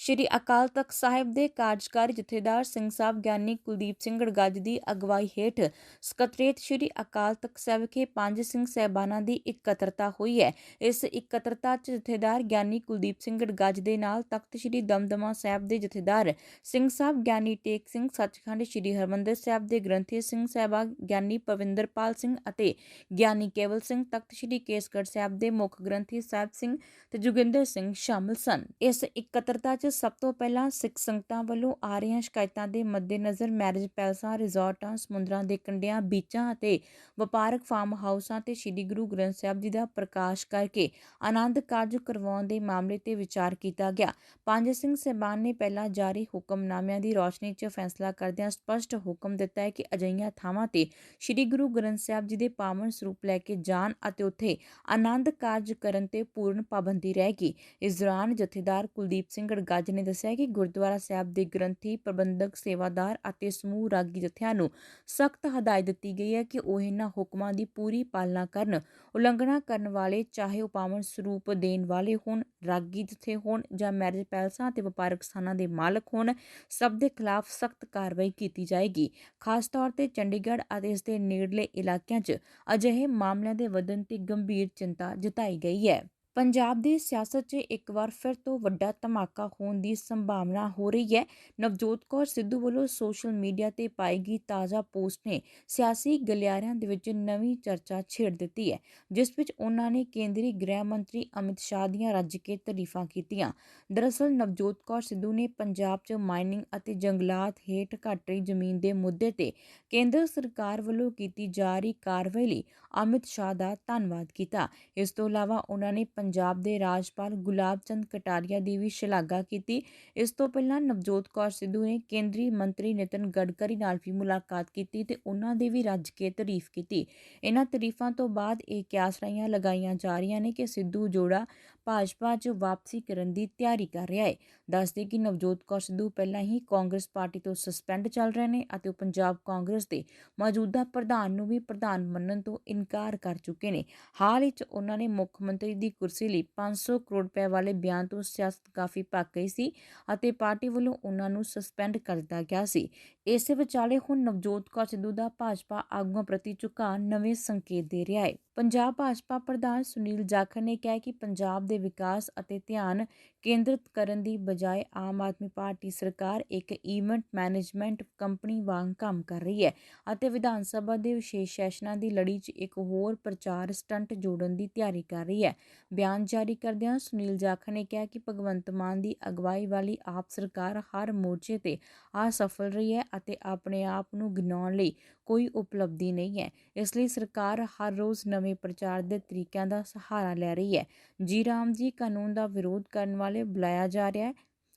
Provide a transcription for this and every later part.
ਸ਼੍ਰੀ ਅਕਾਲ ਤਖਤ ਸਾਹਿਬ ਦੇ ਕਾਰਜਕਾਰੀ ਜਥੇਦਾਰ ਸਿੰਘ ਸਾਹਿਬ ਗਿਆਨੀ ਕੁਲਦੀਪ ਸਿੰਘ ਗੜਗੱਜ ਦੀ ਅਗਵਾਈ ਹੇਠ ਸਕੱਤਰੇਤ ਸ਼੍ਰੀ ਅਕਾਲ ਤਖਤ ਸਾਹਿਬ ਵਿਖੇ ਪੰਜ ਸਿੰਘ ਸਹਿਬਾਨਾਂ ਦੀ ਇਕੱਤਰਤਾ ਹੋਈ ਹੈ। ਇਸ ਇਕੱਤਰਤਾ 'ਚ ਜਥੇਦਾਰ ਗਿਆਨੀ ਕੁਲਦੀਪ ਸਿੰਘ ਗੜਗੱਜ ਦੇ ਨਾਲ ਤਖਤ ਸ਼੍ਰੀ ਦਮਦਮਾ ਸਾਹਿਬ ਦੇ ਜਥੇਦਾਰ ਸਿੰਘ ਸਾਹਿਬ ਗਿਆਨੀ ਟੇਕ ਸਿੰਘ ਸੱਚਖੰਡ ਸ਼੍ਰੀ ਹਰਮੰਦਰ ਸਾਹਿਬ ਦੇ ਗ੍ਰੰਥੀ ਸਿੰਘ ਸਾਹਿਬਾ ਗਿਆਨੀ ਪਵਿੰਦਰਪਾਲ ਸਿੰਘ ਅਤੇ ਗਿਆਨੀ ਕੇਵਲ ਸਿੰਘ ਤਖਤ ਸ਼੍ਰੀ ਕੇਸਗੜ੍ਹ ਸਾਹਿਬ ਦੇ ਮੁੱਖ ਗ੍ਰੰਥੀ ਸਾਹਿਬ ਸਿੰਘ ਤੇ ਜੋਗਿੰਦਰ ਸਿੰਘ ਸ਼ਾਮਲ ਸਨ। ਇਸ ਇਕੱਤਰਤਾ 'ਚ ਸਭ ਤੋਂ ਪਹਿਲਾਂ ਸਿੱਖ ਸੰਗਤਾਂ ਵੱਲੋਂ ਆ ਰਹੀਆਂ ਸ਼ਿਕਾਇਤਾਂ ਦੇ ਮੱਦੇਨਜ਼ਰ ਮੈਰਿਜ ਪੈਲਸਾਂ, ਰਿਜ਼ੋਰਟਾਂ, ਸਮੁੰਦਰਾਂ ਦੇ ਕੰਢਿਆਂ, ਬੀਚਾਂ ਅਤੇ ਵਪਾਰਕ ਫਾਰਮ ਹਾਊਸਾਂ ਤੇ ਸ੍ਰੀ ਗੁਰੂ ਗ੍ਰੰਥ ਸਾਹਿਬ ਜੀ ਦਾ ਪ੍ਰਕਾਸ਼ ਕਰਕੇ ਆਨੰਦ ਕਾਰਜ ਕਰਵਾਉਣ ਦੇ ਮਾਮਲੇ ਤੇ ਵਿਚਾਰ ਕੀਤਾ ਗਿਆ। ਪੰਜ ਸਿੰਘ ਸਹਿਬਾਨ ਨੇ ਪਹਿਲਾਂ ਜਾਰੀ ਹੁਕਮਨਾਮਿਆਂ ਦੀ ਰੌਸ਼ਨੀ 'ਚ ਫੈਸਲਾ ਕਰਦਿਆਂ ਸਪਸ਼ਟ ਹੁਕਮ ਦਿੱਤਾ ਹੈ ਕਿ ਅਜਿਹੀਆਂ ਥਾਵਾਂ ਤੇ ਸ੍ਰੀ ਗੁਰੂ ਗ੍ਰੰਥ ਸਾਹਿਬ ਜੀ ਦੇ ਪਾਵਨ ਸਰੂਪ ਲੈ ਕੇ ਜਾਣ ਅਤੇ ਉੱਥੇ ਆਨੰਦ ਕਾਰਜ ਕਰਨ ਤੇ ਪੂਰਨ ਪਾਬੰਦੀ ਰਹੇਗੀ। ਇਸ ਦੌਰਾਨ ਜਥੇਦਾਰ ਕੁਲਦੀਪ ਸਿੰਘ ਗੜਗਾ ਗੜਗੱਜ ਨੇ ਦੱਸਿਆ ਕਿ ਗੁਰਦੁਆਰਾ ਸਾਹਿਬ ਦੇ ਗ੍ਰੰਥੀ, ਪ੍ਰਬੰਧਕ, ਸੇਵਾਦਾਰ ਅਤੇ ਸਮੂਹ ਰਾਗੀ ਜਥਿਆਂ ਨੂੰ ਸਖਤ ਹਦਾਇਤ ਦਿੱਤੀ ਗਈ ਹੈ ਕਿ ਉਹ ਇਹਨਾਂ ਹੁਕਮਾਂ ਦੀ ਪੂਰੀ ਪਾਲਣਾ ਕਰਨ, ਉਲੰਘਣਾ ਕਰਨ ਵਾਲੇ, ਚਾਹੇ ਉਹ ਸਰੂਪ ਦੇਣ ਵਾਲੇ ਹੋਣ, ਰਾਗੀ ਜਥੇ ਹੋਣ ਜਾਂ ਮੈਰਿਜ ਪੈਲਸਾਂ ਅਤੇ ਵਪਾਰਕ ਸਥਾਨਾਂ ਦੇ ਮਾਲਕ ਹੋਣ, ਸਭ ਦੇ ਖਿਲਾਫ ਸਖਤ ਕਾਰਵਾਈ ਕੀਤੀ ਜਾਏਗੀ। ਖਾਸ ਤੌਰ ਤੇ ਚੰਡੀਗੜ੍ਹ ਅਤੇ ਇਸ ਦੇ ਨੇੜਲੇ ਇਲਾਕਿਆਂ 'ਚ ਅਜਿਹੇ ਮਾਮਲਿਆਂ ਦੇ ਵਧਣ ਤੇ ਗੰਭੀਰ ਚਿੰਤਾ ਜਤਾਈ ਗਈ ਹੈ। ਪੰਜਾਬ ਦੀ ਸਿਆਸਤ 'ਚ ਇੱਕ ਵਾਰ ਫਿਰ ਤੋਂ ਵੱਡਾ ਧਮਾਕਾ ਹੋਣ ਦੀ ਸੰਭਾਵਨਾ ਹੋ ਰਹੀ ਹੈ। ਨਵਜੋਤ ਕੌਰ ਸਿੱਧੂ ਵੱਲੋਂ ਸੋਸ਼ਲ ਮੀਡੀਆ ਤੇ ਪਾਈ ਗਈ ਤਾਜ਼ਾ ਪੋਸਟ ਨੇ ਸਿਆਸੀ ਗਲਿਆਰਿਆਂ ਦੇ ਵਿੱਚ ਨਵੀਂ ਚਰਚਾ ਛੇੜ ਦਿੱਤੀ ਹੈ, ਜਿਸ ਵਿੱਚ ਉਹਨਾਂ ਨੇ ਕੇਂਦਰੀ ਗ੍ਰਹਿ ਮੰਤਰੀ ਅਮਿਤ ਸ਼ਾਹ ਦੀਆਂ ਰੱਜ ਕੇ ਤਾਰੀਫਾਂ ਕੀਤੀਆਂ। ਦਰਅਸਲ, ਨਵਜੋਤ ਕੌਰ ਸਿੱਧੂ ਨੇ ਪੰਜਾਬ 'ਚ ਮਾਈਨਿੰਗ ਅਤੇ ਜੰਗਲਾਤ ਹੇਠ ਘਟ ਰਹੀ ਜ਼ਮੀਨ ਦੇ ਮੁੱਦੇ ਤੇ ਕੇਂਦਰ ਸਰਕਾਰ ਵੱਲੋਂ ਕੀਤੀ ਜਾ ਰਹੀ ਕਾਰਵਾਈ ਲਈ ਅਮਿਤ ਸ਼ਾਹ ਦਾ ਧੰਨਵਾਦ ਕੀਤਾ। ਇਸ ਤੋਂ ਇਲਾਵਾ, ਉਹਨਾਂ ਨੇ ਪੰਜਾਬ ਦੇ ਰਾਜਪਾਲ ਗੁਲਾਬ ਚੰਦ ਕਟਾਰੀਆ ਦੀ ਵੀ ਸ਼ਲਾਘਾ ਕੀਤੀ। ਇਸ ਤੋਂ ਪਹਿਲਾਂ ਨਵਜੋਤ ਕੌਰ ਸਿੱਧੂ ਨੇ ਕੇਂਦਰੀ ਮੰਤਰੀ ਨਿਤਨ ਗਡਕਰੀ ਨਾਲ ਵੀ ਮੁਲਾਕਾਤ ਕੀਤੀ ਤੇ ਉਹਨਾਂ ਦੀ ਵੀ ਰੱਜ ਕੇ ਤਾਰੀਫ ਕੀਤੀ। ਇਹਨਾਂ ਤਾਰੀਫਾਂ ਤੋਂ ਬਾਅਦ ਇਹ ਕਿਆਸਰਾਈਆਂ ਲਗਾਈਆਂ ਜਾ ਰਹੀਆਂ ਨੇ ਕਿ ਸਿੱਧੂ ਜੋੜਾ ਭਾਜਪਾ 'ਚ ਵਾਪਸੀ ਕਰਨ ਦੀ ਤਿਆਰੀ ਕਰ ਰਿਹਾ ਹੈ। ਦੱਸਦੇ ਕਿ ਨਵਜੋਤ ਕੌਰ ਸਿੱਧੂ ਪਹਿਲਾਂ ਹੀ ਕਾਂਗਰਸ ਪਾਰਟੀ ਤੋਂ ਸਸਪੈਂਡ ਚੱਲ ਰਹੇ ਨੇ ਅਤੇ ਉਹ ਪੰਜਾਬ ਕਾਂਗਰਸ ਦੇ ਮੌਜੂਦਾ ਪ੍ਰਧਾਨ ਨੂੰ ਵੀ ਪ੍ਰਧਾਨ ਮੰਨਣ ਤੋਂ ਇਨਕਾਰ ਕਰ ਚੁੱਕੇ ਨੇ। ਹਾਲ ਹੀ 'ਚ ਉਹਨਾਂ ਨੇ ਮੁੱਖ ਮੰਤਰੀ ਦੀ ਕੁਰਸੀ ਲਈ 500 ਕਰੋੜ ਰੁਪਏ ਵਾਲੇ ਬਿਆਨ ਤੋਂ ਸਿਆਸਤ ਕਾਫੀ ਪੱਕ ਗਈ ਸੀ ਅਤੇ ਪਾਰਟੀ ਵੱਲੋਂ ਉਹਨਾਂ ਨੂੰ ਸਸਪੈਂਡ ਕਰ ਦਿੱਤਾ ਗਿਆ ਸੀ। ਇਸੇ ਵਿਚਾਲੇ ਹੁਣ ਨਵਜੋਤ ਕੌਰ ਸਿੱਧੂ ਦਾ ਭਾਜਪਾ ਆਗੂਆਂ ਪ੍ਰਤੀ ਝੁਕਾਅ ਨਵੇਂ ਸੰਕੇਤ ਦੇ ਰਿਹਾ ਹੈ। ਪੰਜਾਬ ਭਾਜਪਾ ਪ੍ਰਧਾਨ ਸੁਨੀਲ ਜਾਖੜ ਨੇ ਕਿਹਾ ਕਿ ਪੰਜਾਬ ਦੇ ਵਿਕਾਸ ਅਤੇ ਧਿਆਨ ਕੇਂਦਰਿਤ ਕਰਨ ਦੀ ਬਜਾਏ ਆਮ ਆਦਮੀ ਪਾਰਟੀ ਸਰਕਾਰ ਇੱਕ ਇਵੈਂਟ ਮੈਨੇਜਮੈਂਟ ਕੰਪਨੀ ਵਾਂਗ ਕੰਮ ਕਰ ਰਹੀ ਹੈ ਅਤੇ ਵਿਧਾਨ ਸਭਾ ਦੇ ਵਿਸ਼ੇਸ਼ ਸੈਸ਼ਨਾਂ ਦੀ ਲੜੀ 'ਚ ਇੱਕ ਹੋਰ ਪ੍ਰਚਾਰ ਸਟੰਟ ਜੋੜਨ ਦੀ ਤਿਆਰੀ ਕਰ ਰਹੀ ਹੈ। ਬਿਆਨ ਜਾਰੀ ਕਰਦਿਆਂ ਸੁਨੀਲ ਜਾਖੜ ਨੇ ਕਿਹਾ ਕਿ ਭਗਵੰਤ ਮਾਨ ਦੀ ਅਗਵਾਈ ਵਾਲੀ ਆਪ ਸਰਕਾਰ ਹਰ ਮੋਰਚੇ ਤੇ ਅਸਫਲ ਰਹੀ ਹੈ ਅਤੇ ਆਪਣੇ ਆਪ ਨੂੰ ਗਿਣਾਉਣ ਲਈ ਕੋਈ ਉਪਲਬਧੀ ਨਹੀਂ ਹੈ। ਇਸ ਲਈ ਸਰਕਾਰ ਹਰ ਰੋਜ਼ ਨਵੇਂ ਪ੍ਰਚਾਰ ਦੇ ਤਰੀਕਿਆਂ ਦਾ ਸਹਾਰਾ ਲੈ ਰਹੀ ਹੈ। ਜੀ ਰਾਮ ਜੀ, ਕਾਨੂੰਨ ਦਾ ਵਿਰੋਧ ਕਰਨ ਵਾਲੇ ਬੁਲਾਇਆ ਜਾ ਰਿਹਾ ਹੈ।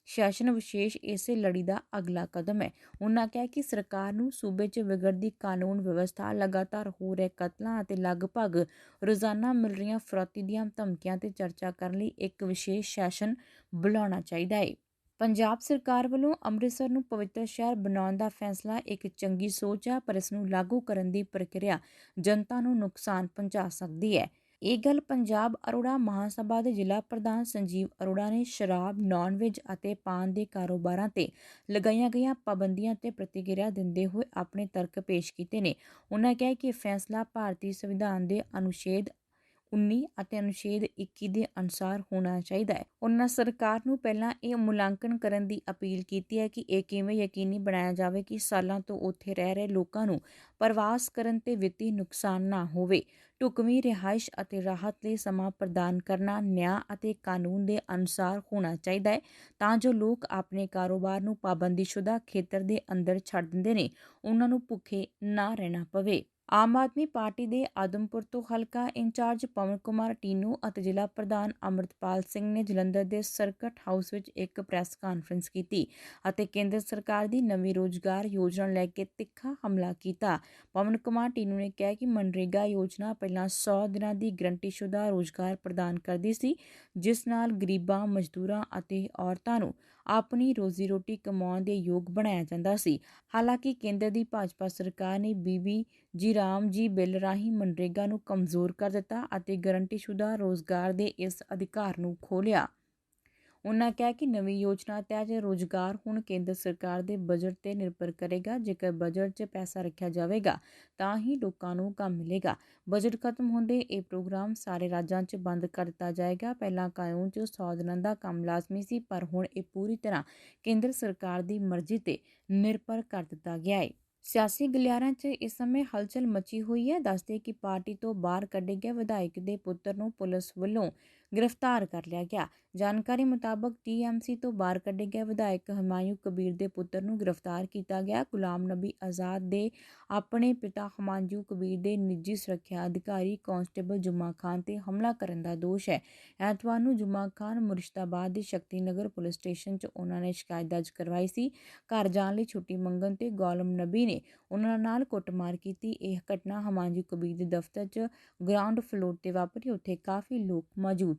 ਸ਼ਾਸਨ ਵਿਸ਼ੇਸ਼ ਇਸੇ ਲੜੀ ਦਾ ਅਗਲਾ ਕਦਮ ਹੈ। ਉਹਨਾਂ ਕਿਹਾ ਕਿ ਸਰਕਾਰ ਨੂੰ ਸੂਬੇ 'ਚ ਵਿਗੜਦੀ ਕਾਨੂੰਨ ਵਿਵਸਥਾ, ਲਗਾਤਾਰ ਹੋ ਰਹੇ ਕਤਲਾਂ ਅਤੇ ਲਗਭਗ ਰੋਜ਼ਾਨਾ ਮਿਲ ਰਹੀਆਂ ਫਰੋਤੀ ਦੀਆਂ ਧਮਕੀਆਂ ਤੇ ਚਰਚਾ ਕਰਨ ਲਈ ਇੱਕ ਵਿਸ਼ੇਸ਼ ਸੈਸ਼ਨ ਬੁਲਾਉਣਾ ਚਾਹੀਦਾ ਹੈ। ਪੰਜਾਬ ਸਰਕਾਰ ਵੱਲੋਂ ਅੰਮ੍ਰਿਤਸਰ ਨੂੰ ਪਵਿੱਤਰ ਸ਼ਹਿਰ ਬਣਾਉਣ ਦਾ ਫੈਸਲਾ ਇੱਕ ਚੰਗੀ ਸੋਚ ਹੈ ਪਰ ਇਸ ਨੂੰ ਲਾਗੂ ਕਰਨ ਦੀ ਪ੍ਰਕਿਰਿਆ ਜਨਤਾ ਨੂੰ ਨੁਕਸਾਨ ਪਹੁੰਚਾ ਸਕਦੀ ਹੈ। ਇਹ ਗੱਲ ਪੰਜਾਬ ਅਰੋੜਾ ਮਹਾਸਭਾ ਦੇ ਜ਼ਿਲ੍ਹਾ ਪ੍ਰਧਾਨ ਸੰਜੀਵ ਅਰੋੜਾ ਨੇ ਸ਼ਰਾਬ ਨਾਨ ਵੈਜ ਅਤੇ ਪਾਨ ਦੇ ਕਾਰੋਬਾਰਾਂ ਤੇ ਲਗਾਈਆਂ ਗਈਆਂ ਪਾਬੰਦੀਆਂ ਤੇ ਪ੍ਰਤੀਕਿਰਿਆ ਦਿੰਦੇ ਹੋਏ ਆਪਣੇ ਤਰਕ ਪੇਸ਼ ਕੀਤੇ ਨੇ। ਉਹਨਾਂ ਕਿਹਾ ਕਿ ਫੈਸਲਾ ਭਾਰਤੀ ਸੰਵਿਧਾਨ ਦੇ ਅਨੁਛੇਦ 19 ਅਤੇ ਅਨੁਛੇਦ 21 ਦੇ ਅਨੁਸਾਰ ਹੋਣਾ ਚਾਹੀਦਾ ਹੈ। ਉਹਨਾਂ ਸਰਕਾਰ ਨੂੰ ਪਹਿਲਾਂ ਇਹ ਮੁਲਾਂਕਣ ਕਰਨ ਦੀ ਅਪੀਲ ਕੀਤੀ ਹੈ ਕਿ ਇਹ ਕਿਵੇਂ ਯਕੀਨੀ ਬਣਾਇਆ ਜਾਵੇ ਕਿ ਸਾਲਾਂ ਤੋਂ ਉੱਥੇ ਰਹਿ ਰਹੇ ਲੋਕਾਂ ਨੂੰ ਪ੍ਰਵਾਸ ਕਰਨ ਤੇ ਵਿੱਤੀ ਨੁਕਸਾਨ ਨਾ ਹੋਵੇ। ਢੁਕਵੀਂ ਰਿਹਾਇਸ਼ ਅਤੇ ਰਾਹਤ ਲਈ ਸਮਾਂ ਪ੍ਰਦਾਨ ਕਰਨਾ ਨਿਆਂ ਅਤੇ ਕਾਨੂੰਨ ਦੇ ਅਨੁਸਾਰ ਹੋਣਾ ਚਾਹੀਦਾ ਹੈ, ਤਾਂ ਜੋ ਲੋਕ ਆਪਣੇ ਕਾਰੋਬਾਰ ਨੂੰ ਪਾਬੰਦੀਸ਼ੁਦਾ ਖੇਤਰ ਦੇ ਅੰਦਰ ਛੱਡ ਦਿੰਦੇ ਨੇ, ਉਹਨਾਂ ਨੂੰ ਭੁੱਖੇ ਨਾ ਰਹਿਣਾ ਪਵੇ। ਆਮ ਆਦਮੀ ਪਾਰਟੀ ਦੇ ਆਦਮਪੁਰ ਤੋਂ ਹਲਕਾ ਇੰਚਾਰਜ ਪਵਨ ਕੁਮਾਰ ਟੀਨੂ ਅਤੇ ਜ਼ਿਲ੍ਹਾ ਪ੍ਰਧਾਨ ਅਮਰਤਪਾਲ ਸਿੰਘ ਨੇ ਜਲੰਧਰ ਦੇ ਸਰਕਟ ਹਾਊਸ ਵਿੱਚ ਇੱਕ ਪ੍ਰੈਸ ਕਾਨਫਰੰਸ ਕੀਤੀ ਅਤੇ ਕੇਂਦਰ ਸਰਕਾਰ ਦੀ ਨਵੀਂ ਰੋਜ਼ਗਾਰ ਯੋਜਨਾ ਲੈ ਕੇ ਤਿੱਖਾ ਹਮਲਾ ਕੀਤਾ। ਪਵਨ ਕੁਮਾਰ ਟੀਨੂ ਨੇ ਕਿਹਾ ਕਿ ਮਨਰੇਗਾ ਯੋਜਨਾ ਪਹਿਲਾਂ 100 ਦਿਨਾਂ ਦੀ ਗਰੰਟੀਸ਼ੁਦਾ ਰੋਜ਼ਗਾਰ ਪ੍ਰਦਾਨ ਕਰਦੀ ਸੀ, ਜਿਸ ਨਾਲ ਗਰੀਬਾਂ, ਮਜ਼ਦੂਰਾਂ ਅਤੇ ਔਰਤਾਂ ਨੂੰ ਆਪਣੀ ਰੋਜ਼ੀ ਰੋਟੀ ਕਮਾਉਣ ਦੇ ਯੋਗ ਬਣਾਇਆ ਜਾਂਦਾ ਸੀ। ਹਾਲਾਂਕਿ ਕੇਂਦਰ ਦੀ ਭਾਜਪਾ ਸਰਕਾਰ ਨੇ ਬੀਬੀ ਜੀ ਰਾਮ ਜੀ ਬਿੱਲ ਰਾਹੀਂ ਮਨਰੇਗਾ ਨੂੰ ਕਮਜ਼ੋਰ ਕਰ ਦਿੱਤਾ ਅਤੇ ਗਰੰਟੀਸ਼ੁਦਾ ਰੋਜ਼ਗਾਰ ਦੇ ਇਸ ਅਧਿਕਾਰ ਨੂੰ ਖੋਲ੍ਹਿਆ। ਉਨ੍ਹਾਂ ਕਿਹਾ ਕਿ ਨਵੀਂ ਯੋਜਨਾ ਤਹਿਤ ਰੋਜ਼ਗਾਰ ਹੁਣ ਕੇਂਦਰ ਸਰਕਾਰ ਦੇ ਬਜਟ ਤੇ ਨਿਰਭਰ ਕਰੇਗਾ, ਜੇਕਰ ਬਜਟ 'ਚ ਪੈਸਾ ਰੱਖਿਆ ਜਾਵੇਗਾ, ਤਾਂ ਹੀ ਲੋਕਾਂ ਨੂੰ ਕੰਮ ਮਿਲੇਗਾ। ਬਜਟ ਖਤਮ ਹੁੰਦੇ ਇਹ ਪ੍ਰੋਗਰਾਮ ਸਾਰੇ ਰਾਜਾਂ 'ਚ ਬੰਦ ਕਰ ਦਿੱਤਾ ਜਾਏਗਾ। ਪਹਿਲਾਂ ਕਾਨੂੰਨ 'ਚ 100 ਦਿਨਾਂ ਦਾ ਕੰਮ ਲਾਜ਼ਮੀ ਸੀ, ਪਰ ਹੁਣ ਇਹ ਪੂਰੀ ਤਰ੍ਹਾਂ ਕੇਂਦਰ ਸਰਕਾਰ ਦੀ ਮਰਜ਼ੀ ਤੇ ਨਿਰਭਰ ਕਰ ਦਿੱਤਾ ਗਿਆ ਹੈ ਸਿਆਸੀ ਗਲਿਆਰਾਂ 'ਚ ਇਸ ਸਮੇਂ ਹਲਚਲ ਮਚੀ ਹੋਈ ਹੈ। ਦੱਸਦੇ ਕਿ ਪਾਰਟੀ ਤੋਂ ਬਾਹਰ ਕੱਢੇ ਗਏ ਵਿਧਾਇਕ ਦੇ ਪੁੱਤਰ ਨੂੰ ਪੁਲਿਸ ਵੱਲੋਂ ਗ੍ਰਿਫਤਾਰ ਕਰ ਲਿਆ ਗਿਆ। ਜਾਣਕਾਰੀ ਮੁਤਾਬਕ ਟੀਐਮਸੀ ਤੋਂ ਬਾਹਰ ਕੱਢੇ ਗਏ ਵਿਧਾਇਕ ਹਮਾਯੂ ਕਬੀਰ ਦੇ ਪੁੱਤਰ ਨੂੰ ਗ੍ਰਿਫਤਾਰ ਕੀਤਾ ਗਿਆ। ਗੁਲਾਮ ਨਬੀ ਆਜ਼ਾਦ ਦੇ ਆਪਣੇ ਪਿਤਾ ਹਮਾਯੂ ਕਬੀਰ ਦੇ ਨਿੱਜੀ ਸੁਰੱਖਿਆ ਅਧਿਕਾਰੀ ਕਾਂਸਟੇਬਲ ਜੁਮਾ ਖਾਨ ਤੇ ਹਮਲਾ ਕਰਨ ਦਾ ਦੋਸ਼ ਹੈ। ਐਤਵਾਰ ਨੂੰ ਜੁਮਾ ਖਾਨ ਮੁਰਸ਼ਦਾਬਾਦ ਦੇ ਸ਼ਕਤੀ ਨਗਰ ਪੁਲਿਸ ਸਟੇਸ਼ਨ 'ਚ ਉਹਨਾਂ ਨੇ ਸ਼ਿਕਾਇਤ ਦਰਜ ਕਰਵਾਈ ਸੀ। ਘਰ ਜਾਣ ਲਈ ਛੁੱਟੀ ਮੰਗਣ ਤੇ ਗੌਲਮ ਨਬੀ ਨੇ ਉਹਨਾਂ ਨਾਲ ਕੁੱਟਮਾਰ ਕੀਤੀ। ਇਹ ਘਟਨਾ ਹਮਾਯੂ ਕਬੀਰ ਦੇ ਦਫ਼ਤਰ 'ਚ ਗਰਾਊਂਡ ਫਲੋਰ ਤੇ ਵਾਪਰੀ। ਉੱਥੇ ਕਾਫੀ ਲੋਕ ਮੌਜੂਦ